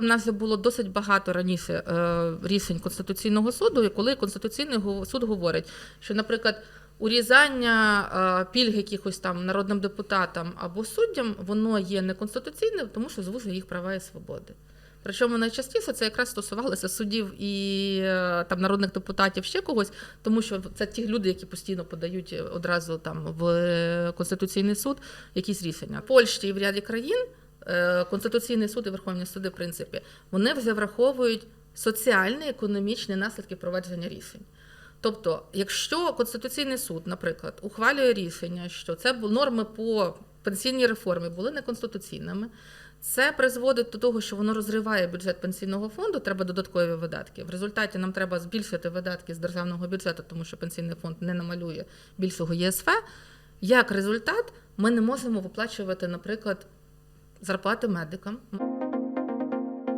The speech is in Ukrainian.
У нас було досить багато раніше е, рішень Конституційного суду, коли Конституційний суд говорить, що, наприклад, урізання е, пільг якихось там народним депутатам або суддям, воно є неконституційним, тому що звужує їх права і свободи. Причому найчастіше це якраз стосувалося суддів і е, там народних депутатів ще когось, тому що це ті люди, які постійно подають одразу там в Конституційний суд якісь рішення. В Польщі і в ряді країн Конституційний суд і Верховні суди, в принципі, вони вже враховують соціальні економічні наслідки впровадження рішень. Тобто, якщо Конституційний суд, наприклад, ухвалює рішення, що це норми по пенсійній реформі були неконституційними, це призводить до того, що воно розриває бюджет пенсійного фонду, треба додаткові видатки. В результаті нам треба збільшити видатки з державного бюджету, тому що пенсійний фонд не намалює більшого ЄСФ. Як результат, ми не можемо виплачувати, наприклад, зарплати медикам.